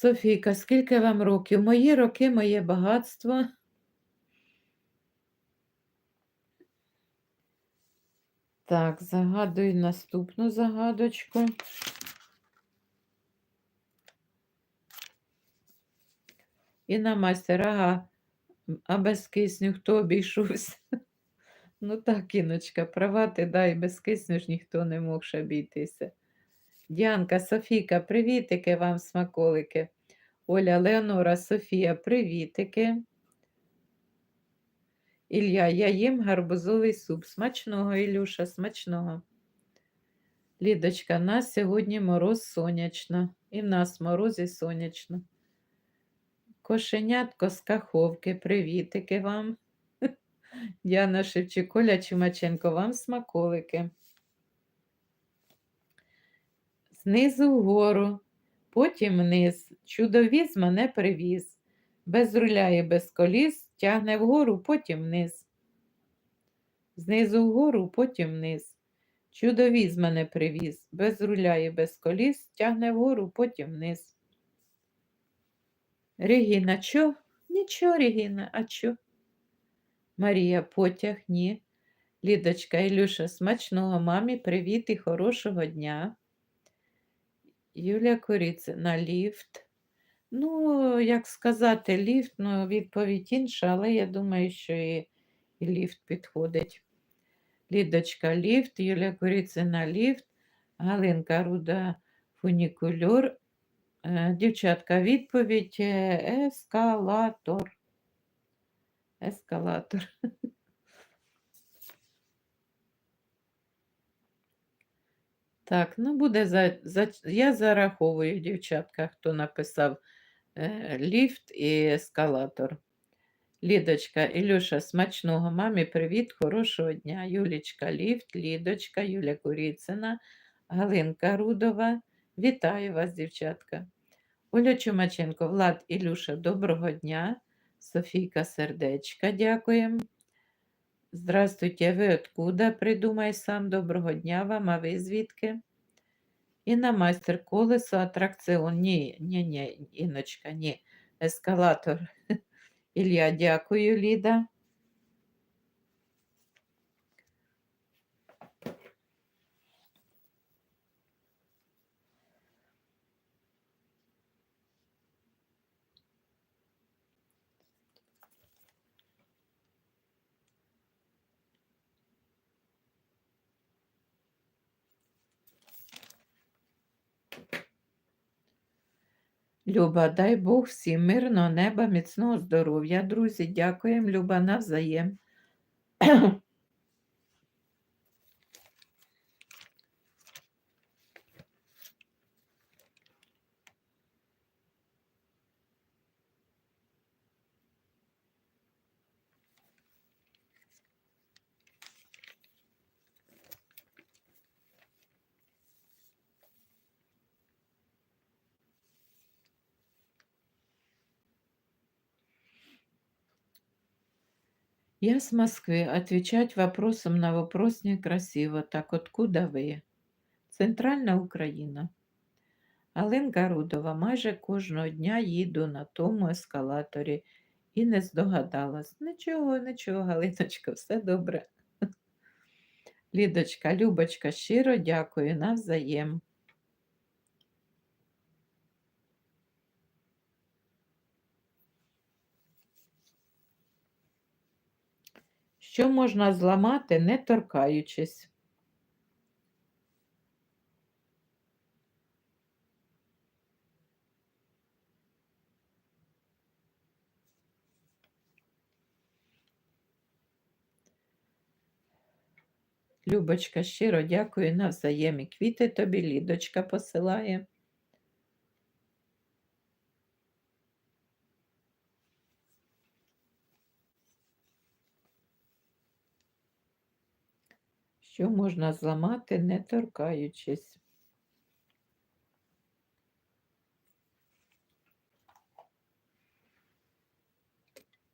Софійка, скільки вам років? Мої роки, моє багатство. Так, загадую наступну загадочку. І на майстер, ага, а без кисню хто обійшовся? Ну так, Іночка, права ти дай, без кисню ж ніхто не мог обійтися. Діанка, Софійка, привітики вам, смаколики. Оля, Леонора, Софія, привітики. Ілля, я їм гарбузовий суп. Смачного, Ілюша, смачного. Лідочка, нас сьогодні мороз сонячно. І в нас мороз і сонячно. Кошенятко з каховки, привітики вам. Діана Шевчик, Коля Чумаченко, вам смаколики. Знизу вгору, потім вниз. Чудовіз мене привіз. Без руля і без коліс тягне вгору, потім вниз. Знизу вгору, потім вниз. Чудовіз мене привіз. Без руля і без коліс тягне вгору, потім вниз. Регіна, чо? Нічого, Регіна, а чо? Марія, потяг, ні. Лідочка, Ілюша, смачного мамі, привіт і хорошого дня. Юлія Коріцина, ліфт. Ну, як сказати, ліфт, ну, відповідь інша, але я думаю, що і, і ліфт підходить. Лідочка, ліфт, Юлія Коріцина, ліфт, Галинка Руда, фунікульор. Е, Дівчатка, відповідь е, ескалатор. Ескалатор. Так, ну буде за, за, я зараховую, дівчатка, хто написав е, ліфт і ескалатор. Лідочка, Ілюша, смачного мамі, привіт, хорошого дня. Юлічка, ліфт, Лідочка, Юля Куріцина, Галинка Рудова. Вітаю вас, дівчатка. Оля Чумаченко, Влад Ілюша, доброго дня. Софійка Сердечка, дякуємо. Здравствуйте, ви откуда? Придумай сам. Доброго дня вам, а ви звідки? І на майстер колесо, атракціон. Ні, ні, ні, Іночка, ні. Ескалатор. Ілля, дякую, Ліда. Люба, дай Бог всім мирного неба, міцного здоров'я. Друзі, дякуємо, Люба, навзаєм. Я с Москвы. Отвечать вопросом на вопрос некрасиво. Так откуда ви? Центральна Україна. Алинка Рудова. Майже кожного дня їду на тому ескалаторі і не здогадалась. Нічого, нічого, Галиночка, все добре. Лідочка, Любочка, щиро дякую навзаєм. Що можна зламати, не торкаючись? Любочка, щиро дякую навзаєм і квіти тобі, Лідочка посилає. Що можна зламати, не торкаючись?